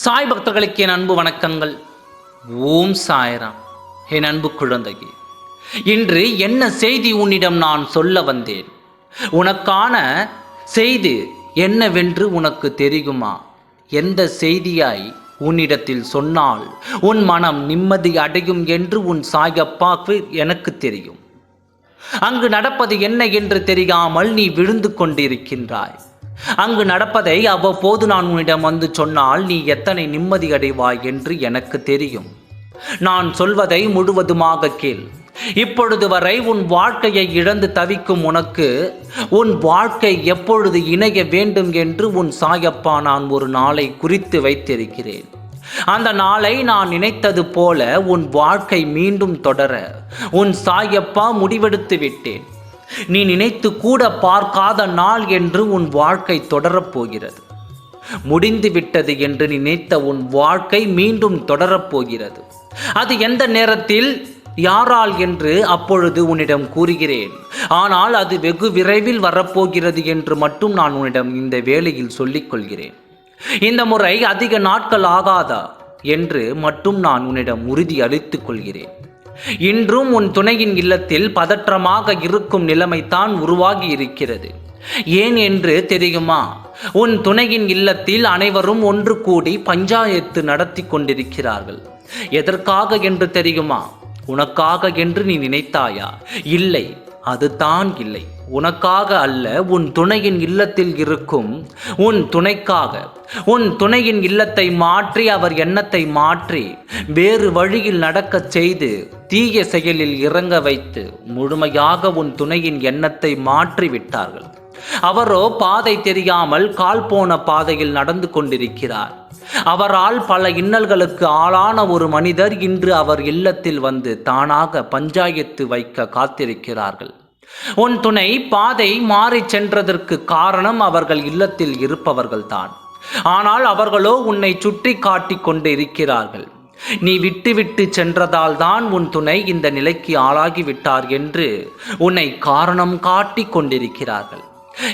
சாய் பக்தர்களுக்கு என் அன்பு வணக்கங்கள். ஓம் சாய்ராம். என் அன்பு குழந்தையே இன்று என்ன செய்தி உன்னிடம் நான் சொல்ல வந்தேன்? உனக்கான செய்தி என்னவென்று உனக்கு தெரியுமா? எந்த செய்தியாய் உன்னிடத்தில் சொன்னால் உன் மனம் நிம்மதி அடையும் என்று உன் சாயப்பாக்கு எனக்கு தெரியும். அங்கு நடப்பது என்ன என்று தெரியாமல் நீ விழுந்து கொண்டிருக்கின்றாய். அங்கு நடப்பதை அவ்வப்போது நான் உன்னிடம் வந்து சொன்னால் நீ எத்தனை நிம்மதி அடைவாய் என்று எனக்கு தெரியும். நான் சொல்வதை முழுவதுமாக கேள். இப்பொழுது வரை உன் வாழ்க்கையை இழந்து தவிக்கும் உனக்கு உன் வாழ்க்கை எப்பொழுது இணைய வேண்டும் என்று உன் சாயப்பா நான் ஒரு நாளை குறித்து வைத்திருக்கிறேன். அந்த நாளை நான் நினைத்தது போல உன் வாழ்க்கை மீண்டும் தொடர உன் சாயப்பா முடிவெடுத்து விட்டேன். நீ நினைத்து கூட பார்க்காத நாள் என்று உன் வாழ்க்கை தொடரப் போகிறது. முடிந்து விட்டது என்று நினைத்த உன் வாழ்க்கை மீண்டும் தொடரப் போகிறது. அது எந்த நேரத்தில்? யாரால் என்று அப்பொழுது உன்னிடம் கூறுகிறேன். ஆனால் அது வெகு விரைவில் வரப்போகிறது என்று மட்டும் நான் உன்னிடம் இந்த வேளையில் சொல்லிக்கொள்கிறேன் இந்த முறை அதிக நாட்கள் ஆகாதா? என்று மட்டும் நான் உன்னிடம் உறுதி அளித்துக் கொள்கிறேன். இன்றும் உன் துணையின் இல்லத்தில் பதற்றமாக இருக்கும் நிலைமைத்தான் உருவாகி இருக்கிறது ஏன் என்று தெரியுமா? உன் துணையின் இல்லத்தில் அனைவரும் ஒன்று கூடி பஞ்சாயத்து நடத்தி கொண்டிருக்கிறார்கள். எதற்காக என்று தெரியுமா? உனக்காக என்று நீ நினைத்தாயா? இல்லை அதுதான் இல்லை. உனக்காக அல்ல உன் துணையின் இல்லத்தில் இருக்கும். உன் துணைக்காக. உன் துணையின் இல்லத்தை மாற்றி அவர் எண்ணத்தை மாற்றி வேறு வழியில் நடக்கச் செய்து தீய செயலில் இறங்க வைத்து முழுமையாக உன் துணையின் எண்ணத்தை மாற்றி விட்டார்கள் அவரோ பாதை தெரியாமல் கால் போன பாதையில் நடந்து கொண்டிருக்கிறார். அவரால் பல இன்னல்களுக்கு ஆளான ஒரு மனிதர் இன்று அவர் இல்லத்தில் வந்து தானாக பஞ்சாயத்து வைக்க காத்திருக்கிறார்கள். உன் துணை பாதை மாறிச் சென்றதற்கு காரணம் அவர்கள் இல்லத்தில் இருப்பவர்கள்தான். ஆனால் அவர்களோ உன்னை சுற்றி காட்டிக் கொண்டு இருக்கிறார்கள். நீ விட்டுவிட்டு சென்றதால் தான் உன் துணை இந்த நிலைக்கு ஆளாகிவிட்டார் என்று உன்னை காரணம் காட்டிக் கொண்டிருக்கிறார்கள்.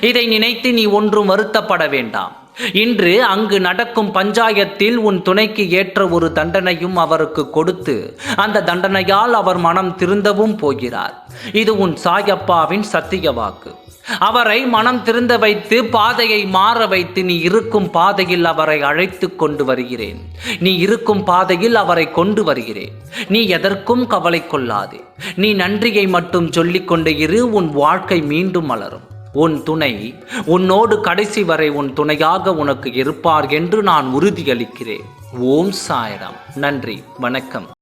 இதை நினைத்து நீ ஒன்றும் வருத்தப்பட வேண்டாம். இன்று அங்கு நடக்கும் பஞ்சாயத்தில் உன் துணைக்கு ஏற்ற ஒரு தண்டனையும் அவருக்கு கொடுத்து அந்த தண்டனையால் அவர் மனம் திருந்தவும் போகிறார். இது உன் சாயப்பாவின் சத்திய வாக்கு அவரை மனம் திருந்த வைத்து பாதையை மாற வைத்து நீ இருக்கும் பாதையில் அவரை அழைத்து கொண்டு வருகிறேன். நீ இருக்கும் பாதையில் அவரை கொண்டு வருகிறேன். நீ எதற்கும் கவலை கொள்ளாதே. நீ நன்றியை மட்டும் சொல்லிக்கொண்டு இரு உன் வாழ்க்கை மீண்டும் மலரும். உன் துணை உன்னோடு கடைசி வரை உன் துணையாக உனக்கு இருப்பார் என்று நான் உறுதியளிக்கிறேன். ஓம் சாயரம். நன்றி வணக்கம்.